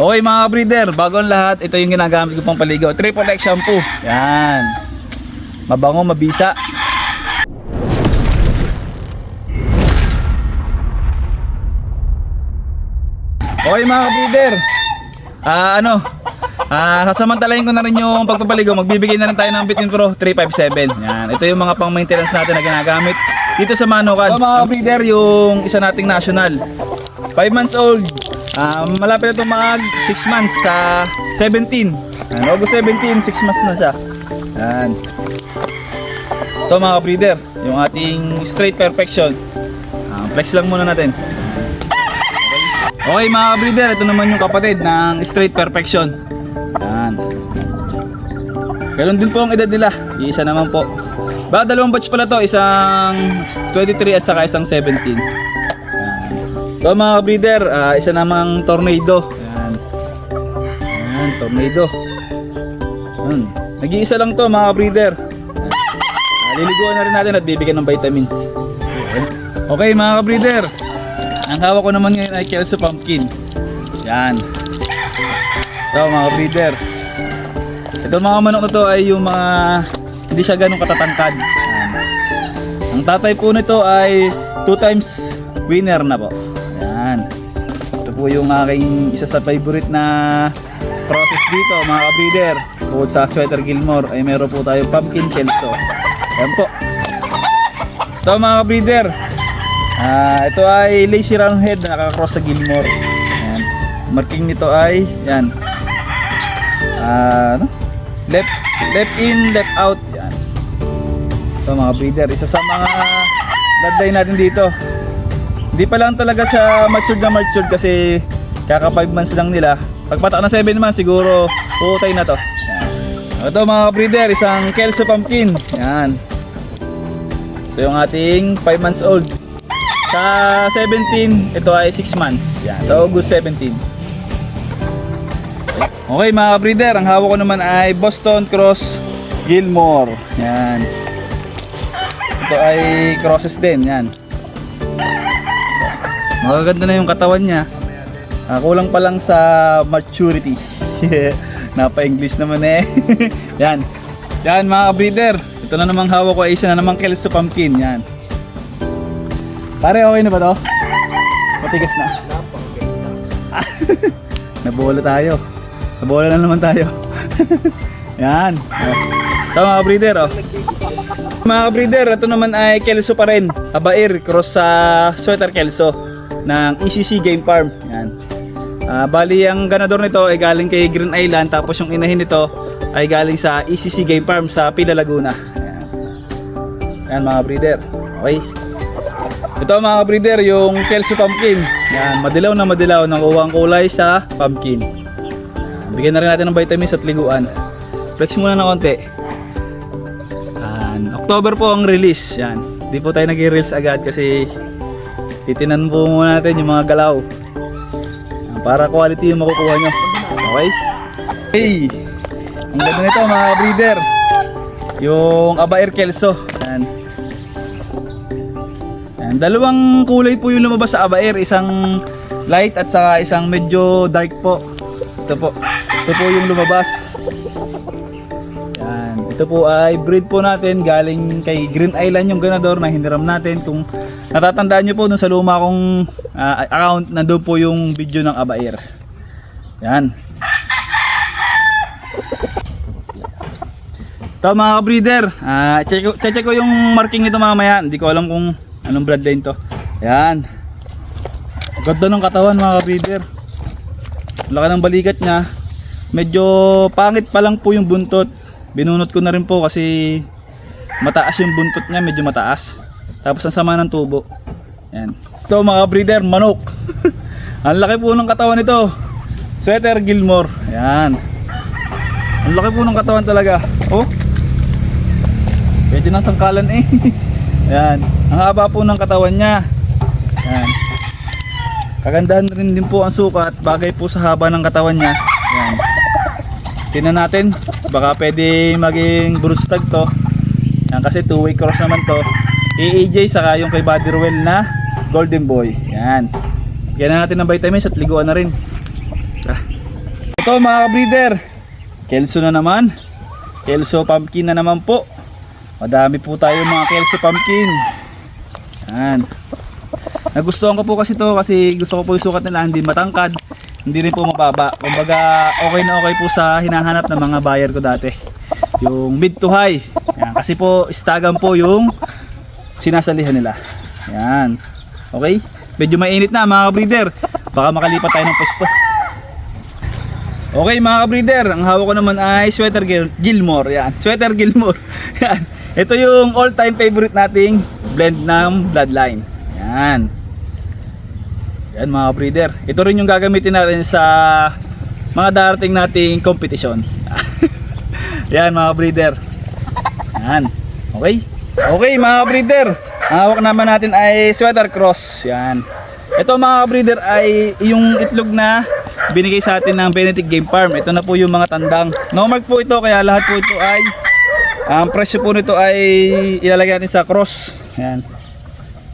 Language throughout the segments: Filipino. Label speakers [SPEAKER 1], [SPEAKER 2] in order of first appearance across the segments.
[SPEAKER 1] Okay mga breeder, bago ang lahat, ito yung ginagamit ko pang paligo. Triple X shampoo. Yan. Mabango, mabisa. Okay mga breeder. Ah, ano? Ah, sasamantalahin ko na rin yung pagpapaligo. Magbibigay na rin tayo ng Bitin Pro 357. Yan. Ito yung mga pang maintenance natin na ginagamit dito sa Manukan. So, mga breeder, yung isa nating national. 5 months old. Ah, malapit na ito mag 6 months sa 17. Yan, August 17, 6 months na siya. Yan. Ito mga breeder, yung ating straight perfection. Ah, flex lang muna natin. Okay mga breeder, ito naman yung kapatid ng straight perfection. Yan. Ganun din po ang edad nila. Isa naman po. Ba, dalawang batch pala to. Isang 23 at saka isang 17. So mga breeder, ah, isa namang tornado. Yan. Yan, tornado. Yan. Nag-iisa lang to mga breeder. Ah, liliguan na rin natin at bibigyan ng vitamins. Okay mga breeder. Ang hawak ko naman ngayon ay Kelso Pumpkin. Yan. Ito mga breeder. Ito mga manok na to ay yung mga hindi siya ganun katatangkad. Yan. Ang tatay po nito ay two times winner na po. Po yung aking isa sa favorite na process dito mga breeder. Bukod sa Sweater Gilmore ay meron po tayo Pumpkin Kelso. Yan po. Ito mga breeder. Ah, ito ay lazy round head na nakakross sa Gilmore. Yan. Marking nito ay yan. Ah, ano? Left left in, left out. Yan. Ito mga breeder, isa sa mga bloodline natin dito. Hindi pa lang talaga siya matured na matured kasi kaka 5 months lang nila. Pagpatak na 7 months siguro puutay na to. Ito mga breeder, isang Kelso Pumpkin. Yan. Ito yung ating 5 months old. Sa 17, ito ay 6 months. Yan, sa August 17. Okay mga breeder, ang hawak ko naman ay Boston Cross Gilmore. Yan. Ito ay crosses din, yan. Magaganda na yung katawan niya. Ah, kulang pa lang sa maturity. Napa-English naman eh. yan. Yan mga breeder. Ito na namang hawak ko ay isa na namang Kelso Pumpkin. Yan. Pare, okay na ba to? Matigas na. Nabola tayo. Nabola na naman tayo. Yan. Ito mga breeder, oh. Mga breeder, ito naman ay Kelso pa rin. Abair, cross sa Sweater Kelso ng ECC Game Farm. Yan. Ah, bali, ang ganador nito ay galing kay Green Island tapos yung inahin nito ay galing sa ECC Game Farm sa Pila Laguna. Yan. Yan mga breeder. Okay. Ito mga breeder, yung Kelso Pumpkin. Yan, madilaw na madilaw ng uwang kulay sa pumpkin. Yan, bigyan na rin natin ng vitamins at liguan. Flex muna ng konti. Yan, October po ang release. Yan. Di po tayo nag-reels agad kasi titinan po muna natin yung mga galaw. Para quality yung makukuha nyo. Okay? Hey! Ang ganda nito mga breeder. Yung Abair Kelso. Yan. Yan, dalawang kulay po yung lumabas sa Abair, isang light at saka isang medyo dark po. Ito po. Ito po yung lumabas. Ito po ay breed po natin galing kay Green Island yung ganador na hiniram natin. Kung natatandaan nyo po dun sa luma kong ah, account, nandun po yung video ng Abair. Yan. Ito mga breeder, ah check, ko- check ko yung marking nito mamaya. Hindi ko alam kung anong bloodline to. Yan. Ganda ng katawan mga breeder. Laki ng balikat niya. Medyo pangit pa lang po yung buntot. Binunot ko na rin po kasi mataas yung buntot niya, medyo mataas. Tapos ang sama ng tubo. Yan. Ito mga breeder, manok. ang laki po ng katawan nito. Sweater Gilmore. Yan. Ang laki po ng katawan talaga. Oh. Pwede nang sangkalan eh. Yan. Ang haba po ng katawan niya. Yan. Kagandahan rin din po ang sukat. Bagay po sa haba ng katawan niya. Tingnan natin. Baka pwede maging bruce to. Yan kasi two way cross naman to. AAJ saka yung kay Buddy Ruel na Golden Boy. Yan. Yan na natin ng vitamins at liguan na rin. Ah. Ito mga breeder. Kelso na naman. Kelso pumpkin na naman po. Madami po tayo mga Kelso pumpkin. Yan. Nagustuhan ko po kasi to kasi gusto ko po yung sukat nila hindi matangkad, hindi rin po mababa. Kumbaga okay na okay po sa hinahanap ng mga buyer ko dati. Yung mid to high. Yan. Kasi po istagan po yung sinasalihan nila. Yan. Okay? Medyo mainit na mga breeder. Baka makalipat tayo ng pwesto. Okay mga breeder, ang hawak ko naman ay Sweater Gil- Gilmore. Yan, Sweater Gilmore. Yan. Ito yung all-time favorite nating blend ng Bloodline. Yan. Yan mga breeder. Ito rin yung gagamitin natin sa mga darating nating kompetisyon. Yan mga breeder. Yan. Okay? Okay mga breeder. Hawak naman natin ay Sweater Cross. Yan. Ito mga breeder ay yung itlog na binigay sa atin ng Benedict Game Farm. Ito na po yung mga tandang. No mark po ito kaya lahat po ito ay ang presyo po nito ay ilalagay natin sa cross. Yan.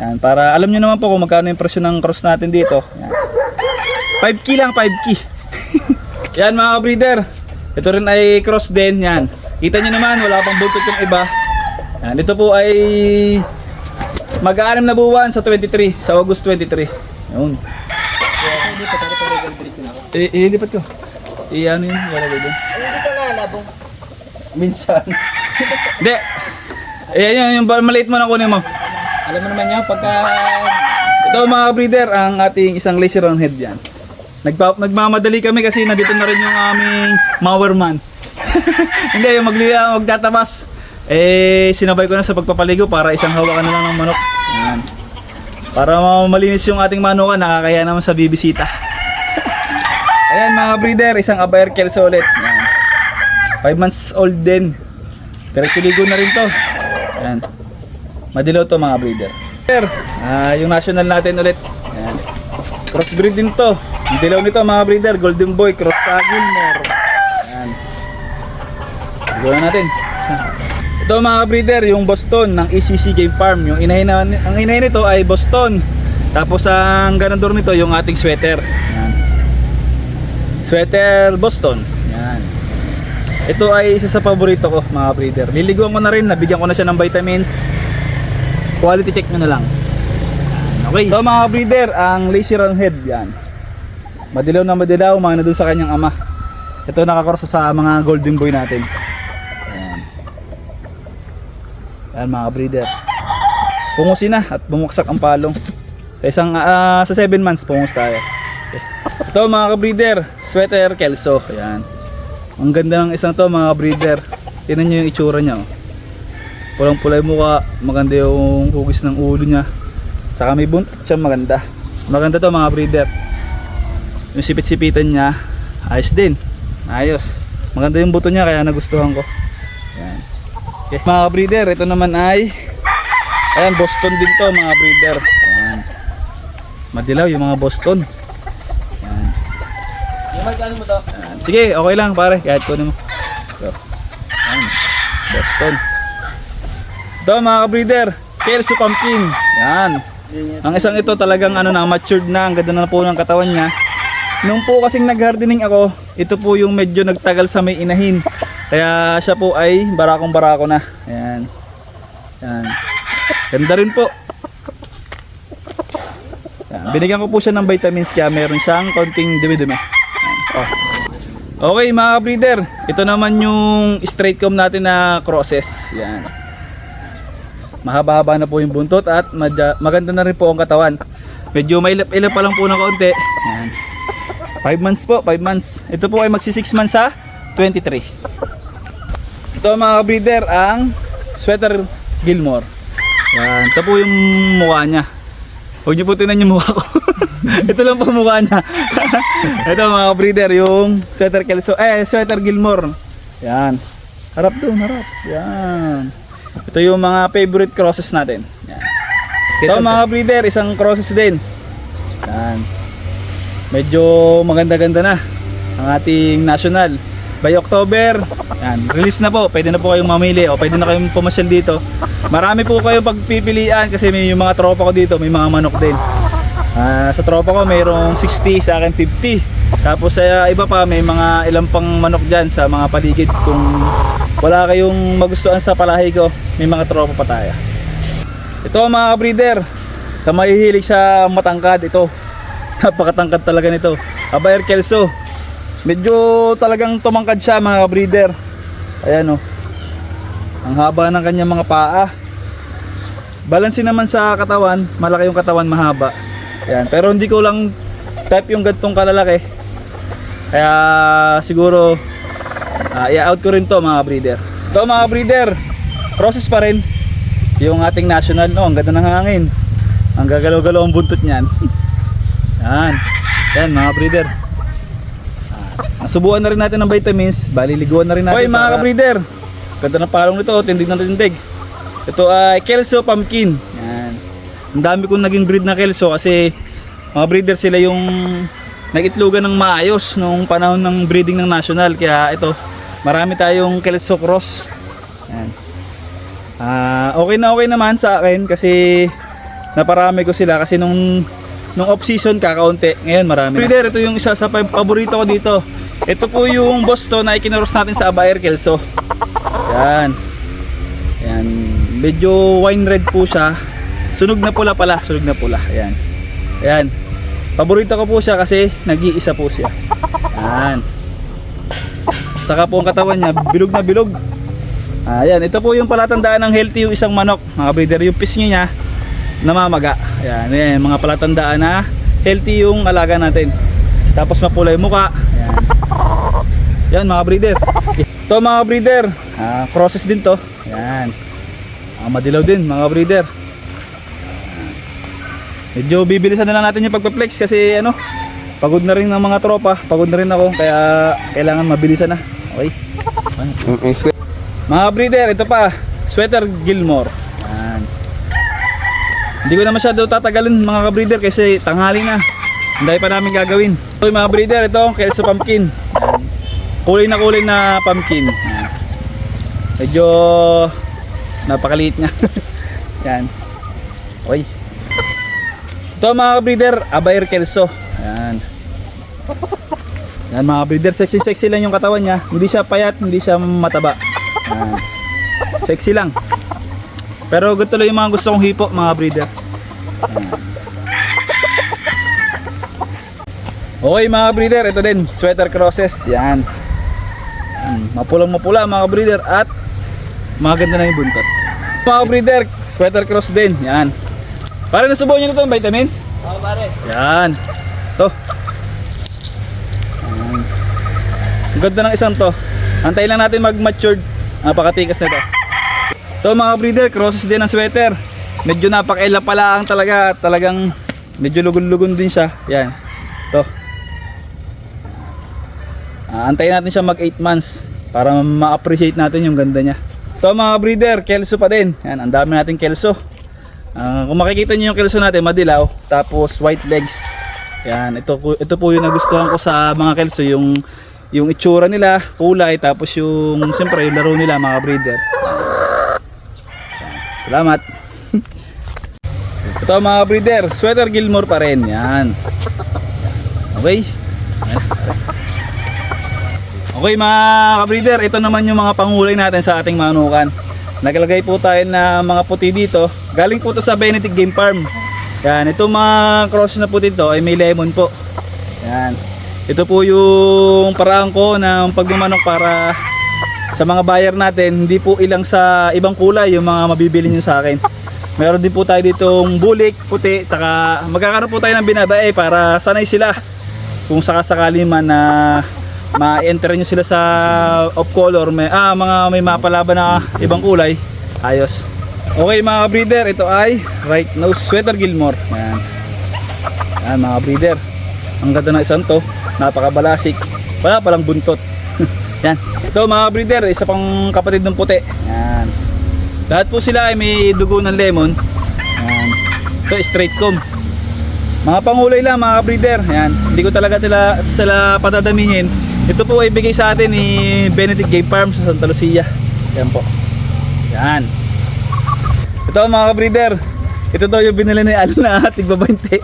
[SPEAKER 1] Yan para alam niyo naman po kung magkano yung presyo ng cross natin dito. Yan. 5k lang 5k. yan mga breeder. Ito rin ay cross din yan. Kita niyo naman wala pang buntot yung iba. Yan, ito po ay mag-aanim na buwan sa 23, sa August 23. Yun. Eh, ililipat ko. Eh, ano yun? Wala ba doon?
[SPEAKER 2] Hindi ka nga labong. Minsan.
[SPEAKER 1] Hindi. Eh, yun, yung maliit mo na kunin mo.
[SPEAKER 2] Alam mo naman yan, pagka...
[SPEAKER 1] Ito mga breeder, ang ating isang laser on head yan. Nagpa nagmamadali kami kasi nandito na rin yung aming mowerman. Hindi, yung magliya, magtatabas. Eh, sinabay ko na sa pagpapaligo para isang hawakan na lang ng manok. Yan. Para malinis yung ating manukan, nakakaya naman sa bibisita. Ayan mga breeder, isang Abayer Kelso ulit. Yan. 5 months old din. Pero ligo na rin to. Ayan. Madilaw to mga breeder. Ah, yung national natin ulit. Ayan. Crossbreed din to. Ang dilaw nito mga breeder, Golden Boy, Cross sa Gilmore. Ayan. Na natin. Ito mga breeder, yung Boston ng ECC Game Farm. Yung inahin na, ang inahin nito ay Boston. Tapos ang ganador nito yung ating sweater. Ayan. Sweater Boston. Yan. Ito ay isa sa paborito ko mga breeder. Liliguan ko na rin, nabigyan ko na siya ng vitamins. Quality check nyo na lang. Yan, Okay. Ito mga breeder, ang lazy round head yan. Madilaw na madilaw, mga dun sa kanyang ama. Ito nakakorsa sa mga golden boy natin. Yan. Yan mga breeder. Pungusin na at bumuksak ang palong. Sa isang ah, sa 7 months pungus tayo. Ito mga breeder, sweater Kelso. Ayan. Ang ganda ng isang to mga breeder. Tingnan nyo yung itsura niya. Oh. Pulang pula yung mukha, maganda yung hugis ng ulo niya. Saka may buntot siya maganda. Maganda to mga breeder. Yung sipit-sipitan niya, ayos din. Ayos. Maganda yung buto niya kaya nagustuhan ko. Ayan. Okay. Mga breeder, ito naman ay Ayan, Boston din to mga breeder. Ayan. Madilaw yung mga Boston. Ayan.
[SPEAKER 2] Yung mo to?
[SPEAKER 1] Sige, okay lang pare, kahit kunin mo. So, ayan. Boston. Ito mga breeder, Kelso Pumpkin. Yan. Ang isang ito talagang ano na, matured na, ang ganda na po ng katawan niya. Nung po kasing nag-gardening ako, ito po yung medyo nagtagal sa may inahin. Kaya siya po ay barakong barako na. Ayan. Yan. Ganda rin po. Yan. Binigyan ko po siya ng vitamins kaya meron siyang konting dumi-dumi. Oh. Okay mga breeder, ito naman yung straight comb natin na crosses. Yan. Mahaba-haba na po yung buntot at maganda na rin po ang katawan. Medyo may ilap-ilap pa lang po ng kaunti. Yan. 5 months po, 5 months. Ito po ay magsi 6 months sa 23. Ito mga breeder ang sweater Gilmore. Yan, ito po yung mukha niya. Huwag niyo po tingnan yung mukha ko. ito lang po mukha niya. ito mga breeder, yung sweater Kelso, eh, sweater Gilmore. Yan. Harap doon, harap. Yan. Ito yung mga favorite crosses natin. Yan. Ito mga breeder, isang crosses din. Yan. Medyo maganda-ganda na ang ating national. By October, yan, release na po. Pwede na po kayong mamili o pwede na kayong pumasyal dito. Marami po kayong pagpipilian kasi may yung mga tropa ko dito, may mga manok din. Ah, sa tropa ko mayroong 60, sa akin 50. Tapos sa iba pa may mga ilang pang manok dyan sa mga paligid kung wala kayong magustuhan sa palahi ko, may mga tropa pa tayo. Ito mga breeder, sa mahihilig sa matangkad ito. Napakatangkad talaga nito. Abayer Kelso. Medyo talagang tumangkad siya mga breeder. Ayan oh. Ang haba ng kanyang mga paa. Balansin naman sa katawan, malaki yung katawan, mahaba. Ayan, pero hindi ko lang type yung gantong kalalaki. Kaya siguro ah, i-out ko rin to mga breeder. Ito mga breeder, process pa rin. Yung ating national, no, ang ganda ng hangin. Ang gagalaw-galaw ang buntot niyan. Yan. Yan mga breeder. Ah, Nasubuan na rin natin ng vitamins, baliliguan na rin natin. Okay mga ka-breeder, ganda ng palong nito, tindig na tindig. Ito ay Kelso Pumpkin. Yan. Ang dami kong naging breed na Kelso kasi mga breeder sila yung nagitlogan ng maayos nung panahon ng breeding ng national. Kaya ito, marami tayong Kelso Cross. Yan. Ah, okay na okay naman sa akin kasi naparami ko sila kasi nung nung off season kakaunti. Ngayon marami. Breeder, ito yung isa sa pa- paborito ko dito. Ito po yung Boston na ikinuros natin sa Abayer Kelso. Yan. Yan. Medyo wine red po siya. Sunog na pula pala. Sunog na pula. Ayan. Ayan. Paborito ko po siya kasi nag-iisa po siya. Yan. Saka po ang katawan niya, bilog na bilog. Ayan, ito po yung palatandaan ng healthy yung isang manok. Mga breeder, yung pisngi niya namamaga. Ayan, ayan, mga palatandaan na healthy yung alaga natin. Tapos mapula yung muka. Ayan. Yan mga breeder. Ito mga breeder, ah, crosses din to. Ayan. Ah, madilaw din mga breeder. Medyo bibilisan na lang natin yung pagpa-flex kasi ano, pagod na rin ng mga tropa, pagod na rin ako kaya kailangan mabilisan na. Okay. Mga breeder, ito pa, Sweater Gilmore. Yan. Hindi ko na masyado tatagalin mga ka-breeder kasi tanghali na. Ang dami pa namin gagawin. So mga breeder, ito, Kelso Pumpkin. Yan. Kulay na kulay na pumpkin. Yan. Medyo napakaliit niya. Yan. Oy. Ito mga breeder, Abayer Kelso. Ayan. Yan mga breeder, sexy sexy lang yung katawan niya. Hindi siya payat, hindi siya mataba. Ayan. Sexy lang. Pero gusto lang yung mga gusto kong hipo mga breeder. Ayan. Okay mga breeder, ito din, sweater crosses. Yan. Mapulang mapula mga breeder at maganda na yung buntot. Mga breeder, sweater cross din. Yan. Para nasubukan nyo na ito yung vitamins?
[SPEAKER 2] Oo, pare.
[SPEAKER 1] Yan. To. Yan. Ang ganda ng isang to. Antayin lang natin mag-matured. Napakatikas na to. To mga breeder, crosses din ng sweater. Medyo napakaila pala ang talaga. Talagang medyo lugon-lugon din siya. Yan. To. Ah, antayin natin siya mag 8 months para ma-appreciate natin yung ganda niya. To mga breeder, kelso pa din. Yan, ang dami nating kelso. Ah, kung makikita niyo yung kelso natin, madilaw, tapos white legs. Yan, ito ito po yung nagustuhan ko sa mga kelso, yung yung itsura nila, kulay, tapos yung siyempre yung laro nila mga breeder. Salamat. ito mga breeder, sweater Gilmore pa rin. Yan. Okay. Okay mga kabreeder, ito naman yung mga pangulay natin sa ating manukan. Naglagay po tayo na mga puti dito. Galing po to sa Benedict Game Farm. Yan, ito mga cross na puti dito ay may lemon po. Yan. Ito po yung paraan ko ng pagmamanok para sa mga buyer natin, hindi po ilang sa ibang kulay yung mga mabibili nyo sa akin. Meron din po tayo ditong bulik, puti, saka magkakaroon po tayo ng binabae para sanay sila kung sakasakali man na ma-enter nyo sila sa off color may ah mga may mapalaban na ibang kulay. Ayos. Okay mga breeder ito ay right nose sweater Gilmore. Yan yan mga breeder. Ang ganda ng isang to. Napakabalasik wala palang buntot. Yan ito mga breeder isa pang kapatid ng puti. Yan lahat po sila ay may dugo ng lemon. Yan ito straight comb. Mga pangulay lang mga breeder. Yan. Hindi ko talaga sila, sila patadamihin. Ito po ay bigay sa atin ni Benedict Game Farm sa Santa Lucia. Yan po. Yan. Ito mga breeder. ito daw yung binili ni Al na tigba 20.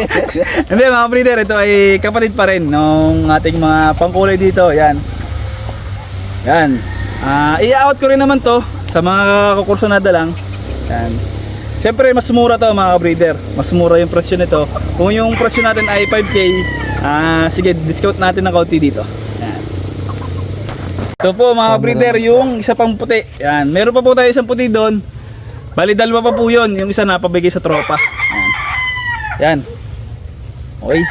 [SPEAKER 1] Hindi mga breeder, ito ay kapatid pa rin ng ating mga pangkulay dito. Yan. Yan. Ah, i-out ko rin naman to sa mga kukursunada lang. Yan. Siyempre, mas mura to mga breeder. Mas mura yung presyo nito. Kung yung presyo natin ay 5K, ah, sige, discount natin ng kaunti dito. Yan. Ito po mga breeder, yung isa pang puti. Yan. Meron pa po tayo isang puti doon. Bali, dalawa pa po yun. Yung isa napabigay sa tropa. Yan. Yan. Okay.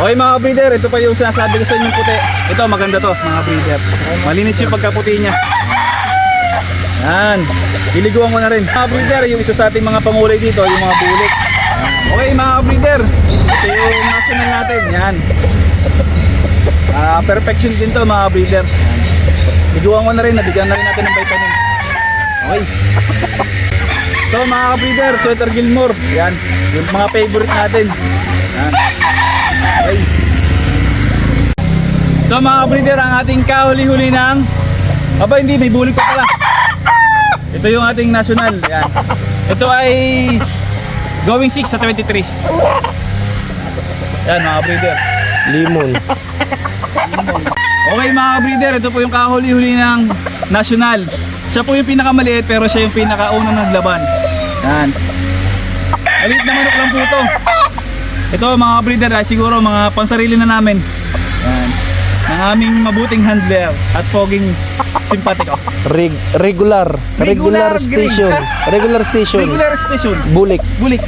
[SPEAKER 1] Okay. Mga breeder, ito pa yung sinasabi ko sa inyo puti. Ito maganda to mga breeder. Malinis yung pagkaputi niya. Yan. Biliguan ko na rin. Mga breeder, yung isa sa ating mga pangulay dito, yung mga bulik. Okay mga breeder, ito yung national natin. Yan. Ah, perfection din to mga breeder. Yan. Biliguan ko na rin, nabigyan na rin natin ng vitamin. Okay. So mga breeder, Sweater Gilmore. Yan. Yung mga favorite natin. Yan. Okay. So mga breeder, ang ating kahuli-huli ng Aba hindi, may bulik pa pala Ito yung ating national Yan. Ito ay Going 6 sa 23 Yan mga breeder.
[SPEAKER 3] Limon.
[SPEAKER 1] Okay mga breeder, ito po yung kahuli-huli ng national Siya po yung pinakamaliit pero siya yung pinakaunang naglaban Yan. Maliit na manok lang po ito. Ito mga breeder ay siguro mga pansarili na namin. Yan ng aming mabuting handler at poging simpatiko.
[SPEAKER 3] Reg regular.
[SPEAKER 1] Regular
[SPEAKER 3] Regular station. Regular station.
[SPEAKER 1] Regular station.
[SPEAKER 3] Bulik.
[SPEAKER 1] Bulik.